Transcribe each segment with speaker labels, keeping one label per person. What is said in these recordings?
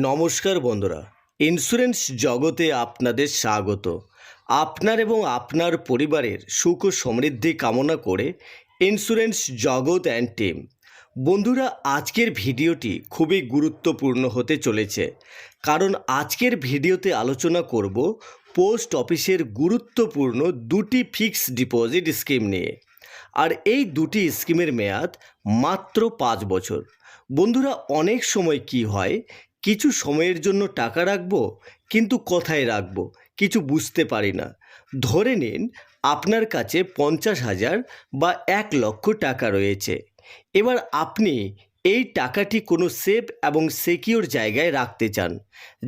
Speaker 1: নমস্কার বন্ধুরা। ইন্স্যুরেন্স জগতে আপনাদের স্বাগত। আপনার এবং আপনার পরিবারের সুখ সমৃদ্ধি কামনা করে ইন্স্যুরেন্স জগৎ অ্যান্ড টিম বন্ধুরা, আজকের ভিডিওটি খুবই গুরুত্বপূর্ণ হতে চলেছে। কারণ আজকের ভিডিওতে আলোচনা করব পোস্ট অফিসের গুরুত্বপূর্ণ দুটি ফিক্সড ডিপোজিট স্কিম নিয়ে। আর এই দুটি স্কিমের মেয়াদ মাত্র পাঁচ বছর। বন্ধুরা, অনেক সময় কি হয় কিছু সময়ের জন্য টাকা রাখব, কিন্তু কোথায় রাখব, কিছু বুঝতে পারি না। ধরে নিন, আপনার কাছে পঞ্চাশ হাজার বা এক লক্ষ টাকা রয়েছে। এবার আপনি এই টাকাটি কোনো সেফ এবং সেকিওর জায়গায় রাখতে চান,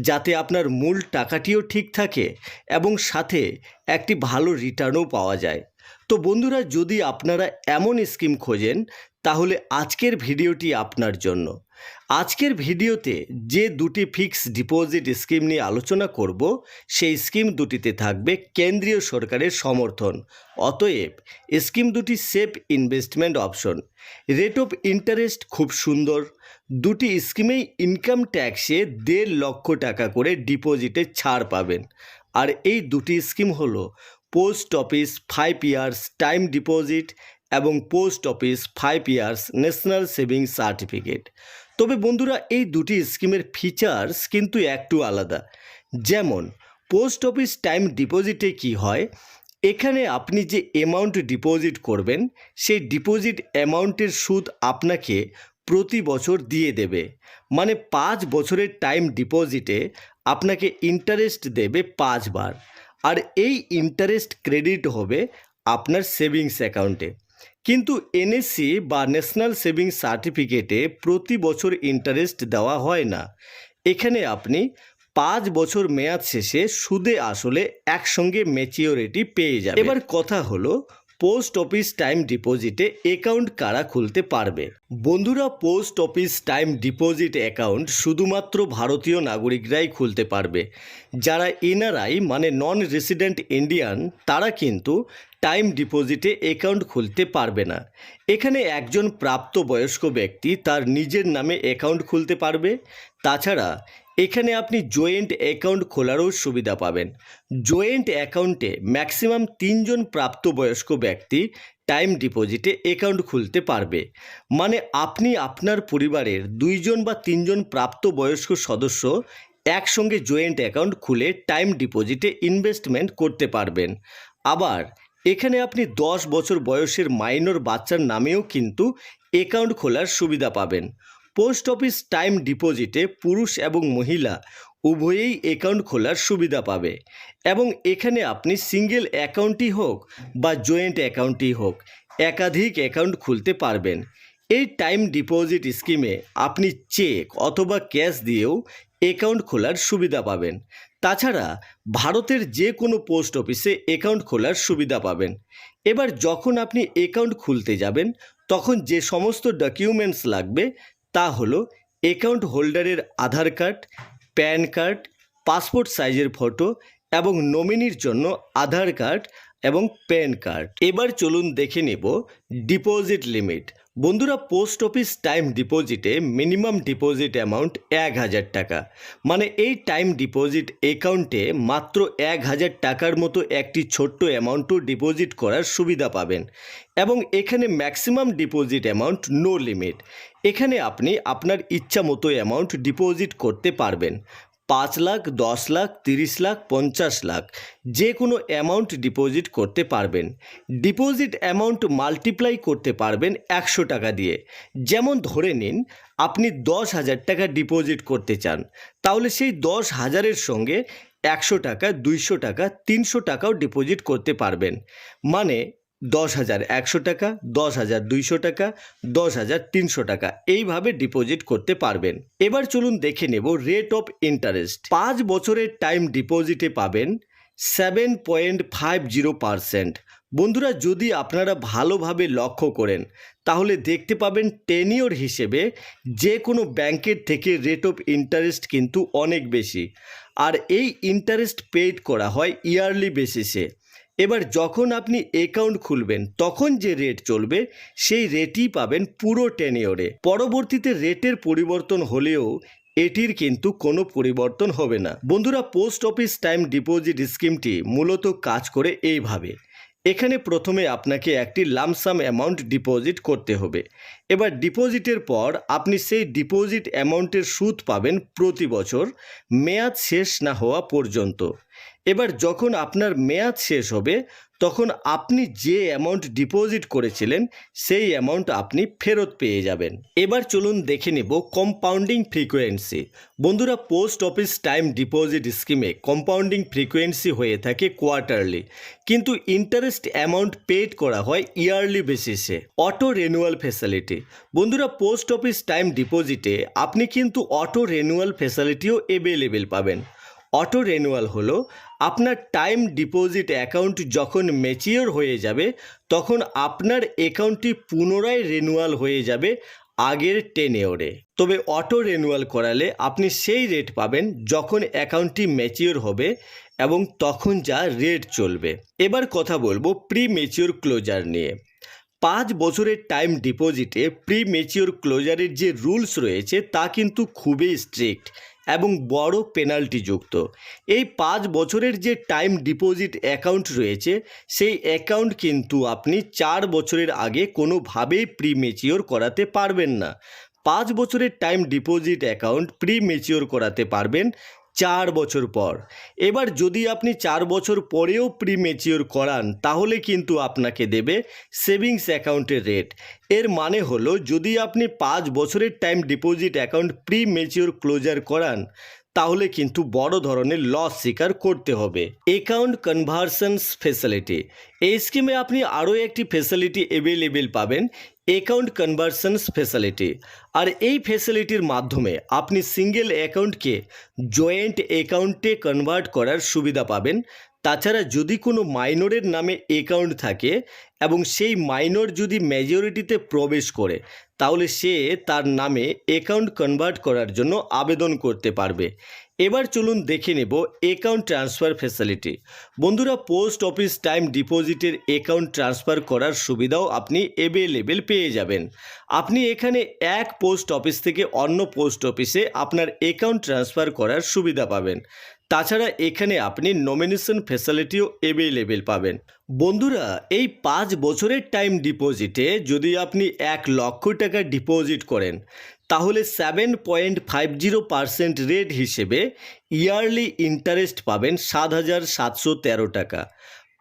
Speaker 1: যাতে আপনার মূল টাকাটিও ঠিক থাকে এবং সাথে একটি ভালো রিটার্নও পাওয়া যায়। তো বন্ধুরা, যদি আপনারা এমন স্কিম খোঁজেন, তাহলে আজকের ভিডিওটি আপনার জন্য। আজকের ভিডিওতে যে দুটি ফিক্স ডিপোজিট স্কিম নিয়ে আলোচনা করব, সেই স্কিম দুটিতে থাকবে কেন্দ্রীয় সরকারের সমর্থন। অতএব স্কিম দুটি safe investment option. Rate of interest খুব সুন্দর। দুটি স্কিমেই ইনকাম ট্যাক্সে দেড় লক্ষ টাকা করে ডিপোজিটে ছাড় পাবেন। আর এই দুটি স্কিম হলো post office five years time deposit এবং post office five years national savings certificate. তবে বন্ধুরা, এই দুটি স্কিমের ফিচার্স কিন্তু একটু আলাদা। যেমন পোস্ট অফিস টাইম ডিপোজিটে কি হয়? এখানে আপনি যে অ্যামাউন্ট ডিপোজিট করবেন, সেই ডিপোজিট অ্যামাউন্টের সুদ আপনাকে প্রতি বছর দিয়ে দেবে। মানে পাঁচ বছরের টাইম ডিপোজিটে আপনাকে ইন্টারেস্ট দেবে পাঁচবার। আর এই ইন্টারেস্ট ক্রেডিট হবে আপনার সেভিংস অ্যাকাউন্টে কিন্তু এনএসসি বা ন্যাশনাল সেভিং সার্টিফিকেটে প্রতি বছর ইন্টারেস্ট দেওয়া হয় না। এখানে আপনি পাঁচ বছর মেয়াদ শেষে সুদে আসলে একসঙ্গে ম্যাচিওরিটি পেয়ে যাবেন। এবার কথা হলো পোস্ট অফিস টাইম ডিপোজিটে অ্যাকাউন্ট কারা খুলতে পারবে? বন্ধুরা post office time deposit account শুধুমাত্র ভারতীয় নাগরিকরাই খুলতে পারবে। যারা এনআরআই মানে নন রেসিডেন্ট ইন্ডিয়ান তারা কিন্তু টাইম ডিপোজিটে অ্যাকাউন্ট খুলতে পারবে না। এখানে একজন প্রাপ্তবয়স্ক ব্যক্তি তার নিজের নামে অ্যাকাউন্ট খুলতে পারবে। তাছাড়া এখানে আপনি জয়েন্ট অ্যাকাউন্ট খোলারও সুবিধা পাবেন। জয়েন্ট অ্যাকাউন্টে ম্যাক্সিমাম তিনজন প্রাপ্তবয়স্ক ব্যক্তি টাইম ডিপোজিটে অ্যাকাউন্ট খুলতে পারবে। মানে আপনি আপনার পরিবারের দুইজন বা তিনজন প্রাপ্তবয়স্ক সদস্য একসঙ্গে জয়েন্ট অ্যাকাউন্ট খুলে টাইম ডিপোজিটে ইনভেস্টমেন্ট করতে পারবেন। আবার এখানে আপনি দশ বছর বয়সের মাইনর বাচ্চার নামেও কিন্তু অ্যাকাউন্ট খোলার সুবিধা পাবেন। পোস্ট অফিস টাইম ডিপোজিটে পুরুষ এবং মহিলা উভয়েই অ্যাকাউন্ট খোলার সুবিধা পাবে এবং এখানে আপনি সিঙ্গেল অ্যাকাউন্টই হোক বা জয়েন্ট অ্যাকাউন্টই হোক, একাধিক অ্যাকাউন্ট খুলতে পারবেন। এই টাইম ডিপোজিট স্কিমে আপনি চেক অথবা ক্যাশ দিয়েও অ্যাকাউন্ট খোলার সুবিধা পাবেন। তাছাড়া ভারতের যে কোনো পোস্ট অফিসে অ্যাকাউন্ট খোলার সুবিধা পাবেন। এবার যখন আপনি অ্যাকাউন্ট খুলতে যাবেন, তখন যে সমস্ত ডকুমেন্টস লাগবে তা হলো অ্যাকাউন্ট হোল্ডারের Aadhaar card PAN card passport সাইজের ফটো এবং নমিনির জন্য আধার কার্ড এবং প্যান কার্ড। এবার চলুন দেখে নেব ডিপোজিট লিমিট। বন্ধুরা, পোস্ট অফিস টাইম ডিপোজিটে মিনিমাম ডিপোজিট অ্যামাউন্ট এক হাজার টাকা। মানে এই টাইম ডিপোজিট অ্যাকাউন্টে মাত্র এক হাজার টাকার মতো একটি ছোট্ট অ্যামাউন্টও ডিপোজিট করার সুবিধা পাবেন। এবং এখানে maximum deposit amount no limit. এখানে আপনি আপনার ইচ্ছা মতো অ্যামাউন্ট ডিপোজিট করতে পারবেন। পাঁচ লাখ, দশ লাখ, তিরিশ লাখ, পঞ্চাশ লাখ, যে কোনো অ্যামাউন্ট ডিপোজিট করতে পারবেন। ডিপোজিট অ্যামাউন্ট মাল্টিপ্লাই করতে পারবেন একশো টাকা দিয়ে। যেমন ধরে নিন, আপনি দশ হাজার টাকা ডিপোজিট করতে চান, তাহলে সেই দশ হাজারের সঙ্গে একশো টাকা, দুইশো টাকা, তিনশো টাকাও ডিপোজিট করতে পারবেন। মানে দশ হাজার একশো টাকা, দশ হাজার দুইশো টাকা, দশ হাজার তিনশো টাকা। এইভাবে ডিপোজিট করতে পারবেন। এবার চলুন দেখে নেব রেট অফ ইন্টারেস্ট পাঁচ বছরের টাইম ডিপোজিটে পাবেন seven point five zero percent বন্ধুরা, যদি আপনারা ভালোভাবে লক্ষ্য করেন, তাহলে দেখতে পাবেন টেনিওর হিসেবে যে কোনো ব্যাংকের থেকে রেট অফ ইন্টারেস্ট কিন্তু অনেক বেশি। আর এই ইন্টারেস্ট পেড করা হয় ইয়ারলি বেসিসে এবার যখন আপনি অ্যাকাউন্ট খুলবেন, তখন যে রেট চলবে, সেই রেটই পাবেন পুরো টেনিওরে পরবর্তীতে রেটের পরিবর্তন হলেও এটির কিন্তু কোনো পরিবর্তন হবে না। বন্ধুরা পোস্ট অফিস টাইম ডিপোজিট স্কিমটি মূলত কাজ করে এইভাবে। এখানে প্রথমে আপনাকে একটি লামসাম অ্যামাউন্ট ডিপোজিট করতে হবে। এবার ডিপোজিটের পর আপনি সেই ডিপোজিট অ্যামাউন্টের সুদ পাবেন প্রতি বছর, মেয়াদ শেষ না হওয়া পর্যন্ত। এবার যখন আপনার মেয়াদ শেষ হবে, তখন আপনি যে অ্যামাউন্ট ডিপোজিট করেছিলেন, সেই অ্যামাউন্ট আপনি ফেরত পেয়ে যাবেন। এবার চলুন দেখে নেব কম্পাউন্ডিং ফ্রিকোয়েন্সি বন্ধুরা পোস্ট অফিস টাইম ডিপোজিট স্কিমে কম্পাউন্ডিং ফ্রিকোয়েন্সি হয়ে থাকে কোয়ার্টারলি কিন্তু ইন্টারেস্ট অ্যামাউন্ট পেড করা হয় ইয়ারলি বেসিসে অটো রেনুয়াল ফেসিলিটি বন্ধুরা পোস্ট অফিস টাইম ডিপোজিটে আপনি কিন্তু অটো রেনুয়াল ফেসিলিটিও অ্যাভেলেবেল পাবেন। অটো রেনুয়াল হলো আপনার টাইম ডিপোজিট অ্যাকাউন্ট যখন ম্যাচিওর হয়ে যাবে, তখন আপনার অ্যাকাউন্টটি পুনরায় রেনুয়াল হয়ে যাবে আগের টেনেওরে তবে অটো রেনুয়াল করালে আপনি সেই রেট পাবেন যখন অ্যাকাউন্টটি ম্যাচিওর হবে এবং তখন যা রেট চলবে। এবার কথা বলব প্রি ম্যাচিওর ক্লোজার নিয়ে। পাঁচ বছরের টাইম ডিপোজিটে প্রি ম্যাচিওর ক্লোজারের যে রুলস রয়েছে তা কিন্তু খুবই স্ট্রিক্ট এবং বড় পেনাল্টি যুক্ত। এই পাঁচ বছরের যে টাইম ডিপোজিট অ্যাকাউন্ট রয়েছে, সেই অ্যাকাউন্ট কিন্তু আপনি চার বছরের আগে কোনোভাবেই প্রি মেচিওর করাতে পারবেন না। পাঁচ বছরের time deposit account premature করাতে পারবেন চার বছর পর। এবার যদি আপনি চার বছর পরেও প্রি মেচিওর করান, তাহলে কিন্তু আপনাকে দেবে সেভিংস অ্যাকাউন্টের রেট এর মানে হলো, যদি আপনি পাঁচ বছরের time deposit account premature closure করান, তাহলে কিন্তু বড় ধরনের লস স্বীকার করতে হবে। অ্যাকাউন্ট কনভার্সনস ফেসিলিটি এই স্কিমে আপনি আরও একটি ফেসিলিটি অ্যাভেলেবেল পাবেন। অ্যাকাউন্ট কনভার্সনস ফেসিলিটি আর এই ফেসিলিটির মাধ্যমে আপনি সিঙ্গেল অ্যাকাউন্টকে জয়েন্ট অ্যাকাউন্টে কনভার্ট করার সুবিধা পাবেন। তাছাড়া যদি কোনো মাইনরের নামে অ্যাকাউন্ট থাকে এবং সেই মাইনর যদি মেজরিটিতে প্রবেশ করে, তাহলে সে তার নামে অ্যাকাউন্ট কনভার্ট করার জন্য আবেদন করতে পারবে। এবার চলুন দেখে নেব অ্যাকাউন্ট ট্রান্সফার ফ্যাসিলিটি বন্ধুরা পোস্ট অফিস টাইম ডিপোজিটের অ্যাকাউন্ট ট্রান্সফার করার সুবিধাও আপনি অ্যাভেলেবেল পেয়ে যাবেন। আপনি এখানে এক পোস্ট অফিস থেকে অন্য পোস্ট অফিসে আপনার অ্যাকাউন্ট ট্রান্সফার করার সুবিধা পাবেন। তাছাড়া এখানে আপনি নমিনেশন ফ্যাসিলিটিও অ্যাভেলেবেল পাবেন। বন্ধুরা, এই পাঁচ বছরের টাইম ডিপোজিটে যদি আপনি এক লক্ষ টাকা ডিপোজিট করেন, তাহলে seven point five zero percent rate হিসেবে ইয়ারলি ইন্টারেস্ট পাবেন সাত হাজার সাতশো তেরো টাকা।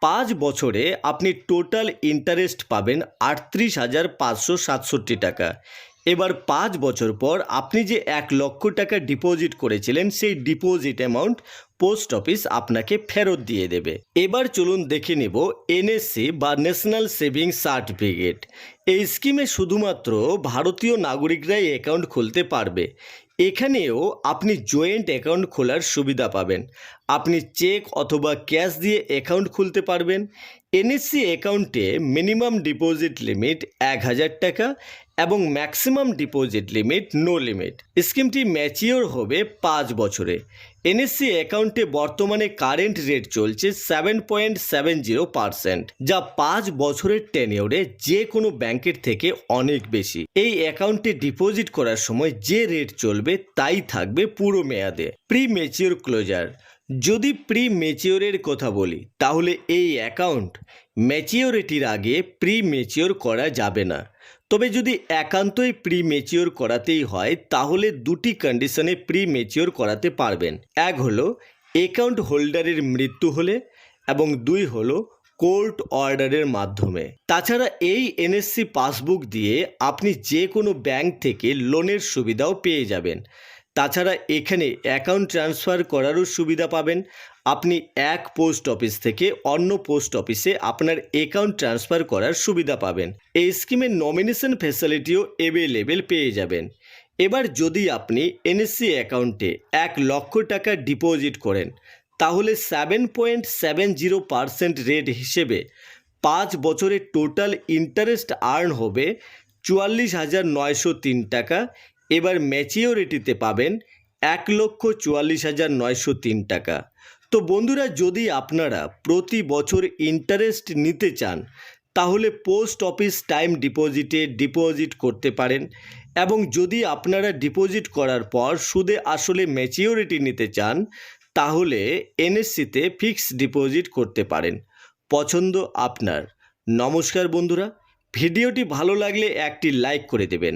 Speaker 1: পাঁচ বছরে আপনি টোটাল ইন্টারেস্ট পাবেন আটত্রিশ হাজার পাঁচশো সাতষট্টি টাকা। এবার পাঁচ বছর পর আপনি যে এক লক্ষ টাকা ডিপোজিট করেছিলেন, সেই ডিপোজিট অ্যামাউন্ট পোস্ট অফিস আপনাকে ফেরত দিয়ে দেবে। এবার চলুন দেখে নেব এনএসসি বা ন্যাশনাল সেভিংস সার্টিফিকেট এই স্কিমে শুধুমাত্র ভারতীয় নাগরিকরাই অ্যাকাউন্ট খুলতে পারবে। এখানেও আপনি জয়েন্ট অ্যাকাউন্ট খোলার সুবিধা পাবেন। আপনি চেক অথবা ক্যাশ দিয়ে অ্যাকাউন্ট খুলতে পারবেন। এনএসসি অ্যাকাউন্টে মিনিমাম ডিপোজিট লিমিট এক হাজার টাকা এবং maximum deposit limit no limit স্কিমটি mature হবে পাঁচ বছরে। এনএসসি অ্যাকাউন্টে বর্তমানে কারেন্ট রেট চলছে seven point seven zero percent যা পাঁচ বছরের টেনিওরে যে কোনো ব্যাংকের থেকে অনেক বেশি। এই অ্যাকাউন্টে ডিপোজিট করার সময় যে রেট চলবে তাই থাকবে পুরো মেয়াদে। প্রি ম্যাচিওর ক্লোজার যদি প্রি মেচিওরের কথা বলি, তাহলে এই অ্যাকাউন্ট ম্যাচিওরিটির আগে প্রি মেচিওর করা যাবে না। তবে যদি একান্তই প্রি মেচিওর করাতেই হয়, তাহলে দুটি কন্ডিশনে প্রি মেচিওর করাতে পারবেন। এক হলো অ্যাকাউন্ট হোল্ডারের মৃত্যু হলে এবং দুই হলো কোর্ট অর্ডারের মাধ্যমে। তাছাড়া এই এনএসসি পাসবুক দিয়ে আপনি যে কোনো ব্যাংক থেকে লোনের সুবিধাও পেয়ে যাবেন। তাছাড়া এখানে অ্যাকাউন্ট ট্রান্সফার করারও সুবিধা পাবেন। আপনি এক পোস্ট অফিস থেকে অন্য পোস্ট অফিসে আপনার অ্যাকাউন্ট ট্রান্সফার করার সুবিধা পাবেন। এই স্কিমের নমিনেশন ফ্যাসিলিটিও অ্যাভেলেবেল পেয়ে যাবেন। এবার যদি আপনি এনএসসি অ্যাকাউন্টে এক লক্ষ টাকা ডিপোজিট করেন, তাহলে seven point seven zero percent rate হিসেবে পাঁচ বছরের টোটাল ইন্টারেস্ট আর্ন হবে চুয়াল্লিশ হাজার নয়শো তিন টাকা এবার ম্যাচিওরিটিতে পাবেন এক লক্ষ চুয়াল্লিশ হাজার নয়শো তিন টাকা। তো বন্ধুরা, যদি আপনারা প্রতি বছর ইন্টারেস্ট নিতে চান, তাহলে পোস্ট অফিস টাইম ডিপোজিটে ডিপোজিট করতে পারেন এবং যদি আপনারা ডিপোজিট করার পর সুদে আসলে ম্যাচিওরিটি নিতে চান, তাহলে এনএসসিতে ফিক্সড ডিপোজিট করতে পারেন। পছন্দ আপনার। নমস্কার বন্ধুরা, ভিডিওটি ভালো লাগলে একটি লাইক করে দেবেন।